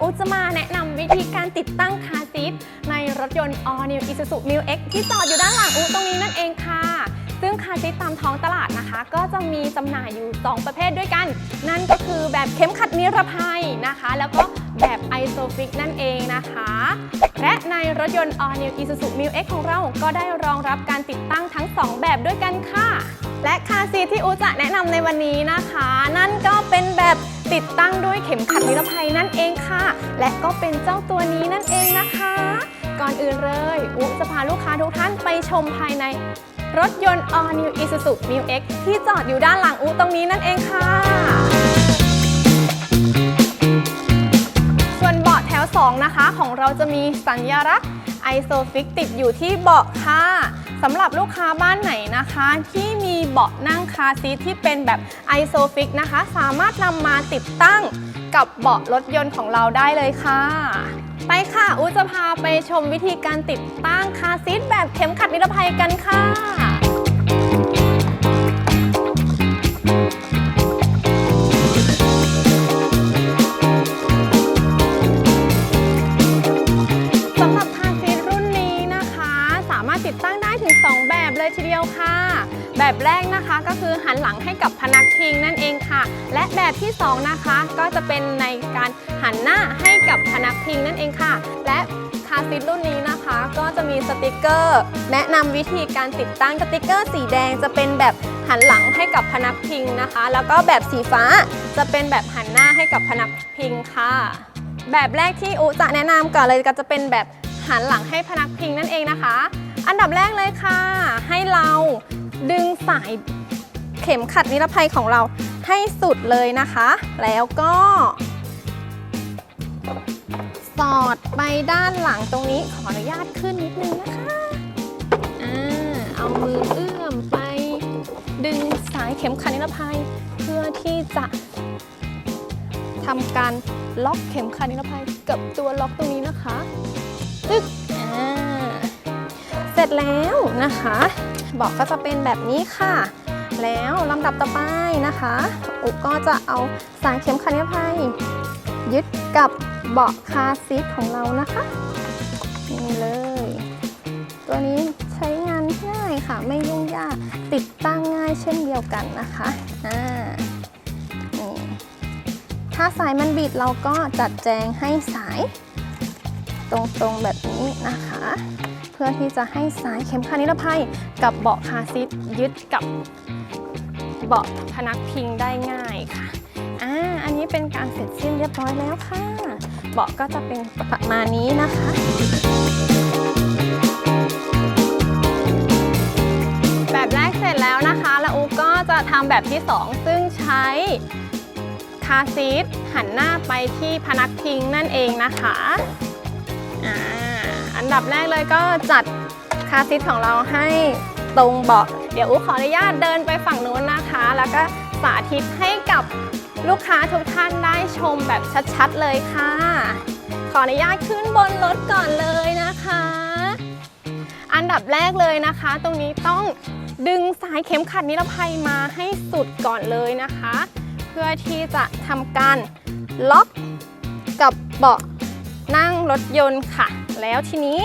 อุจะมาแนะนำวิธีการติดตั้งคาซีทในรถยนต์ All New Isuzu Mu X ที่จอดอยู่ด้านหลังอุตรงนี้นั่นเองค่ะ ซึ่งคาซีทตามท้องตลาดนะคะ ก็จะมีจำหน่ายอยู่ 2 ประเภทด้วยกัน นั่นก็คือแบบเข็มขัดนิรภัยนะคะ แล้วก็แบบไอโซฟิกนั่นเองนะคะ และในรถยนต์ All New Isuzu Mu X ของเราก็ได้รองรับการติดตั้งทั้ง 2 แบบด้วยกันค่ะ และคาซีทที่อูจะแนะนำในวันนี้นะคะ นั่นก็เป็นแบบ ติดตั้งด้วยเข็มขัดนิรภัยนั่นเองค่ะ และก็เป็นเจ้าตัวนี้นั่นเองนะคะ ก่อนอื่นเลยอูจะพาลูกค้าทุกท่านไปชมภายในรถยนต์ All New Isuzu Mu X ที่จอดอยู่ด้านหลังอูตรงนี้นั่นเองค่ะ ส่วนเบาะแถว 2 นะคะ ของเราจะมีสัญลักษณ์ไอโซฟิกติดอยู่ที่เบาะค่ะ สำหรับลูกค้าบ้านไหนนะคะ ที่มีเบาะนั่งคาซีทที่เป็นแบบไอโซฟิกนะคะ สามารถนำมาติดตั้งกับเบาะรถยนต์ของเราได้เลยค่ะ ไปค่ะอูจะพาไปชมวิธีการติดตั้งคาซีทแบบเข็มขัดนิรภัยกันค่ะ แบบแรกนะคะก็คือหันหลังให้กับพนักพิงนั่นเองค่ะ และแบบที่ 2 นะคะก็จะเป็นในการหันหน้าให้กับพนักพิงนั่นเองค่ะ และคาซีทรุ่นนี้นะคะก็จะมีสติกเกอร์ แนะนำวิธีการติดตั้งสติกเกอร์สีแดงจะเป็นแบบหันหลังให้กับพนักพิงนะคะ แล้วก็แบบสีฟ้าจะเป็นแบบหันหน้าให้กับพนักพิงค่ะ แบบแรกที่อุจะแนะนำก่อนเลยก็จะเป็นแบบหันหลังให้พนักพิงนั่นเองนะคะ อันดับแรกเลยค่ะ ให้เรา ดึงสายเข็มขัดนิรภัยของเราให้สุดเลยนะคะ แล้วก็ สอดไปด้านหลังตรงนี้ขออนุญาตขึ้นนิดนึงนะคะอ่าเอามือเอื้อมไป ดึงสายเข็มขัดนิรภัยเพื่อที่จะทำการล็อกเข็มขัดนิรภัยกับตัวล็อกตรงนี้นะคะตึ๊กอ่าเสร็จแล้วนะคะ เบอกก็จะเป็นแบบนี้ค่ะ แล้วลำดับต่อไปนะคะ อุก็จะเอาสายเข็มขัดนิรภัยยึดกับเบาะคาร์ซีทของเรานะคะนี่เลย ตัวนี้ใช้งานง่ายค่ะ ไม่ยุ่งยากติดตั้งง่ายเช่นเดียวกันนะคะอ่านี่ถ้าสายมันบิดเราก็จัดแจงให้สาย ตรงๆแบบนี้นะคะ เพื่อที่จะให้สายเข็มขัดนิรภัยกับเบาะคาซีทยึดกับเบาะพนักพิงได้ง่ายค่ะอ่าอันนี้เป็นการเสร็จสิ้นเรียบร้อยแล้วค่ะ เบาะก็จะเป็นประมาณนี้นะคะแบบแรกเสร็จแล้วนะคะแล้วอูก็จะทำแบบที่ 2 ซึ่งใช้คาซีทหันหน้าไปที่พนักพิงนั่นเองนะคะ อ่าอันดับแรกเลยก็จัดคาซีทของเราให้ตรงเบาะเดี๋ยวอูขออนุญาตเดินไปฝั่งนู้นนะคะ แล้วก็สาธิตให้กับลูกค้าทุกท่านได้ชมแบบชัดๆเลยค่ะ ขออนุญาตขึ้นบนรถก่อนเลยนะคะ อันดับแรกเลยนะคะ ตรงนี้ต้องดึงสายเข็มขัดนิรภัยมาให้สุดก่อนเลยนะคะ เพื่อที่จะทำการล็อกกับเบาะ นั่งรถยนต์ค่ะ แล้วทีนี้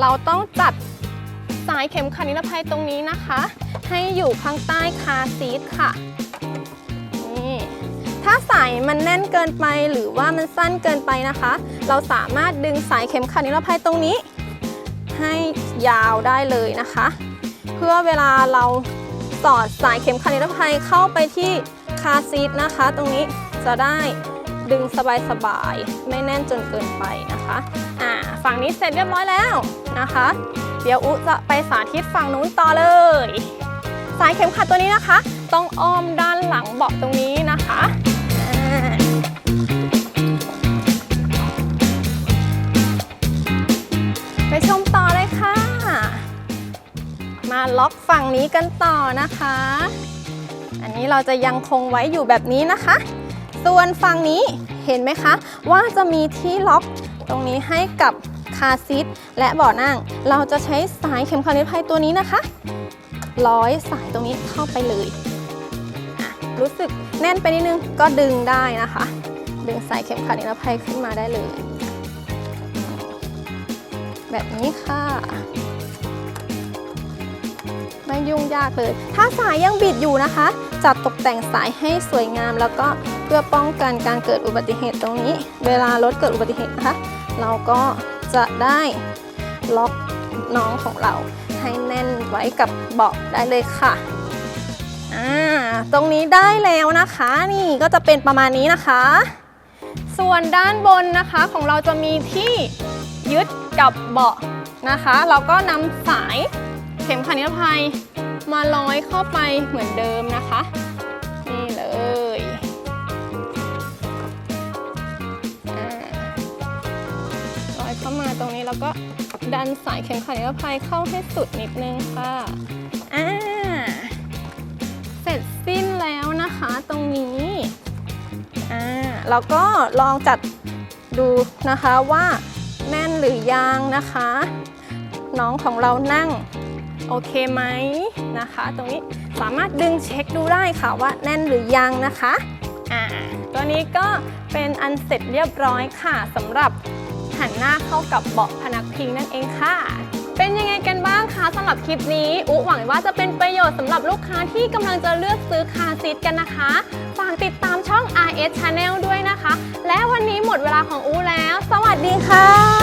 เราต้องจัดสายเข็มขัดนิรภัยตรงนี้นะคะ ให้อยู่ข้างใต้คาซีทค่ะนี่ถ้าสายมันแน่นเกินไปหรือว่ามันสั้นเกินไปนะคะ เราสามารถดึงสายเข็มขัดนิรภัยตรงนี้ ให้ยาวได้เลยนะคะ เพื่อเวลาเราสอดสายเข็มขัดนิรภัยเข้าไปที่คาซีทนะคะ ตรงนี้จะได้ ดึงสบายๆ ไม่แน่นจนเกินไปนะคะอ่าฝั่งนี้เสร็จเรียบร้อยแล้วนะคะ เดี๋ยวอุจะไปสาธิตฝั่งนู้นต่อเลย สายเข็มขัดตัวนี้นะคะ ต้องอ้อมด้านหลังเบาะตรงนี้นะคะไปชมต่อเลยค่ะ มาล็อกฝั่งนี้กันต่อนะคะ อันนี้เราจะยังคงไว้อยู่แบบนี้นะคะ ส่วนฝั่งนี้เห็นไหมคะ ว่าจะมีที่ล็อกตรงนี้ให้กับคาซีทและเบาะนั่ง เราจะใช้สายเข็มขัดนิรภัยตัวนี้นะคะ ร้อยสายตรงนี้เข้าไปเลย รู้สึกแน่นไปนิดนึงก็ดึงได้นะคะ ดึงสายเข็มขัดนิรภัยขึ้นมาได้เลย แบบนี้ค่ะ ไม่ยุ่งยากเลย ถ้าสายยังบิดอยู่นะคะ จัดตกแต่งสายให้สวยงาม แล้วก็เพื่อป้องกันการเกิดอุบัติเหตุตรงนี้ เวลารถเกิดอุบัติเหตุนะคะ เราก็จะได้ล็อกน้องของเราให้แน่นไว้กับเบาะได้เลยค่ะอ่าตรงนี้ได้แล้วนะคะ นี่ก็จะเป็นประมาณนี้นะคะ ส่วนด้านบนนะคะของเราจะมีที่ยึดกับเบาะนะคะ เราก็นำสาย เข็มขัดนิรภัยมาร้อยเข้าไปเหมือนเดิมนะคะ นี่เลยร้อยเข้ามาตรงนี้แล้วก็ดันสายเข็มขัดนิรภัยเข้าให้สุดนิดนึงค่ะอ่าเสร็จสิ้นแล้วนะคะตรงนี้อ่าแล้วก็ลองจัดดูนะคะว่าแน่นหรือยังนะคะ น้องของเรานั่ง โอเคไหมนะคะ ตรงนี้สามารถดึงเช็คดูได้ค่ะว่าแน่นหรือยังนะคะอ่าตัวนี้ก็เป็นอันเสร็จเรียบร้อยค่ะสำหรับหันหน้าเข้ากับเบาะพนักพิงนั่นเองค่ะ เป็นยังไงกันบ้างคะสำหรับคลิปนี้อุหวังว่าจะเป็นประโยชน์สำหรับลูกค้าที่กำลังจะเลือกซื้อคาร์ซีทกันนะคะ ฝากติดตามช่อง RS Channel ด้วยนะคะ และวันนี้หมดเวลาของอูแล้ว สวัสดีค่ะ